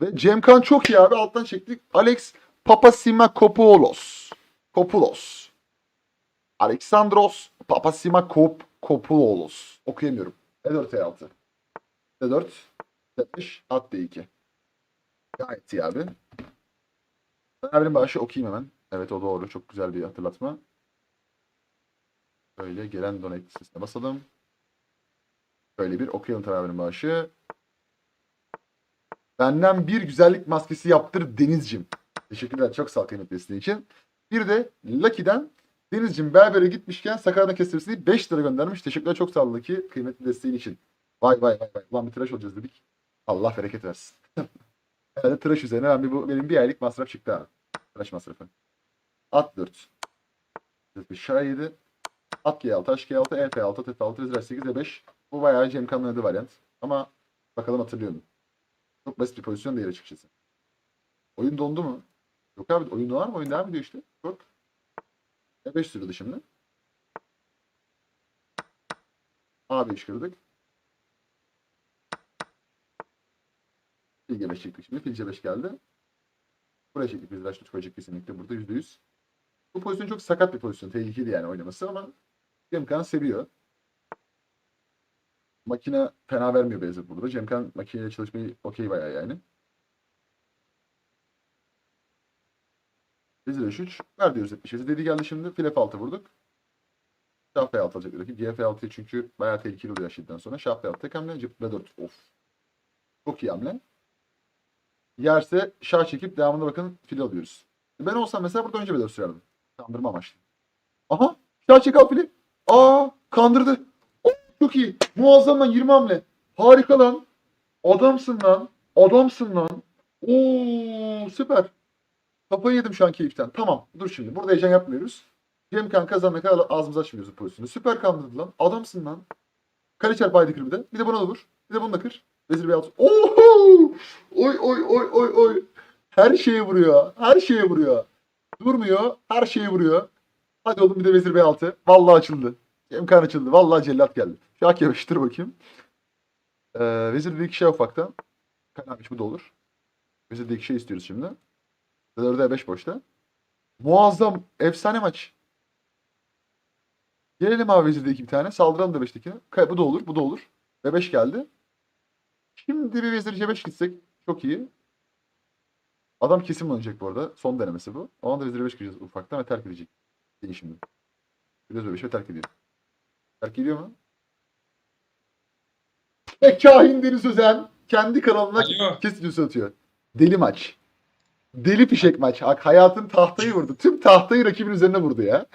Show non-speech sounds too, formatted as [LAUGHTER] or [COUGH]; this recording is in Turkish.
Ve Cemkan çok iyi abi. Alttan çektik. Alex Papasimakopoulos. Kopoulos. Alexandros Papasimakop Kopoulos. Okuyamıyorum. E4 E6. D4 D5 at D2. Gayet iyi abi. Fenerbahçe'nin başı okuyayım hemen. Evet o doğru. Çok güzel bir hatırlatma. Böyle gelen donate listesine basalım. Böyle bir okuyalım Fenerbahçe'nin başı. Benden bir güzellik maskesi yaptır Denizcim. Teşekkürler. Çok sağ ol desteğin için. Bir de Lucky'den Denizcim berbere gitmişken Sakarya'dan kestirmesini 5 lira göndermiş. Teşekkürler. Çok sağ ol Lucky. Kıymetli desteğin için. Vay vay vay vay. Ulan bir tıraş olacağız dedik. Allah bereket versin. [LAUGHS] Herhalde tıraş üzerine ben bir, bu, benim bir aylık masraf çıktı abi. Tıraş masrafı. At 4. Şah 7. At G6, Taş G6, E F6, T F6, Vezir 8, E5. Bu bayağı Cem Kan'ın oynadığı varyant. Ama bakalım hatırlıyor mu? Çok basit bir pozisyon değil açıkçası. Oyun dondu mu? Yok abi oyun donar mı? Oyun devam ediyor işte. Bak. E5 sürüyordu şimdi. A5 kırdık. Fil G5 çektik şimdi. Fil C5 geldi. Buraya çektik biz. Raşit koyacak kesinlikle burada %100. Bu pozisyon çok sakat bir pozisyon. Tehlikeli yani oynaması ama Cemkan seviyor. Makine fena vermiyor Beyazıt burada. Cemkan makineyle çalışmayı okey bayağı yani. Vezir H3. Ver diyoruz 75. Dedi geldi şimdi. Fil F6 vurduk. Şah F6 alacak bir rakip. G F6 çünkü bayağı tehlikeli oluyor Raşit'ten sonra. Şah F6 tek hamle. Cıp B4. Of. Çok iyi hamle. Yerse şah çekip devamında bakın fil alıyoruz. Ben olsam mesela burada önce B4 sürerdim. Kandırma amaçlı. Aha. Şah çek al fili. Aa kandırdı. Çok iyi. Muazzam lan 20 hamle. Harika lan. Adamsın lan. Adamsın lan. Oo süper. Kafayı yedim şu an keyiften. Tamam. Dur şimdi. Burada heyecan yapmıyoruz. Cemkan kazanana kadar ağzımızı açmıyoruz bu pozisyonu. Süper kandırdı lan. Adamsın lan. Kale çarp haydi kır bir de. Bir de buna da vur. Bir de bunu da kır. Vezir altı. Oho! Oy oy oy oy oy. Her şeye vuruyor. Her şeye vuruyor. Durmuyor. Her şeye vuruyor. Hadi oğlum bir de vezir B6. Vallahi açıldı. Cemkan açıldı. Vallahi cellat geldi. Şah yavaştır bakayım. Ee, vezir bir iki şey ufaktan. Kalamış bu da olur. Vezir de iki şey istiyoruz şimdi. 4'e 5 boşta. Muazzam. Efsane maç. Gelelim abi vezirde iki bir tane. Saldıralım da 5'tekine. Kay- Bu da olur. Bu da olur. Ve 5 geldi. Şimdi bir vezir C5 gitsek. Çok iyi. Adam kesin oynayacak bu arada. Son denemesi bu. O anda vezir 5 gireceğiz ufaktan ve terk edecek. Değil şimdi. Biraz böyle ve terk ediyor. Terk ediyor mu? Ve Kahin Deniz Özen kendi kanalına Alo. kes videosu atıyor. Deli maç. Deli fişek maç. Hayatın tahtayı vurdu. Tüm tahtayı rakibin üzerine vurdu ya.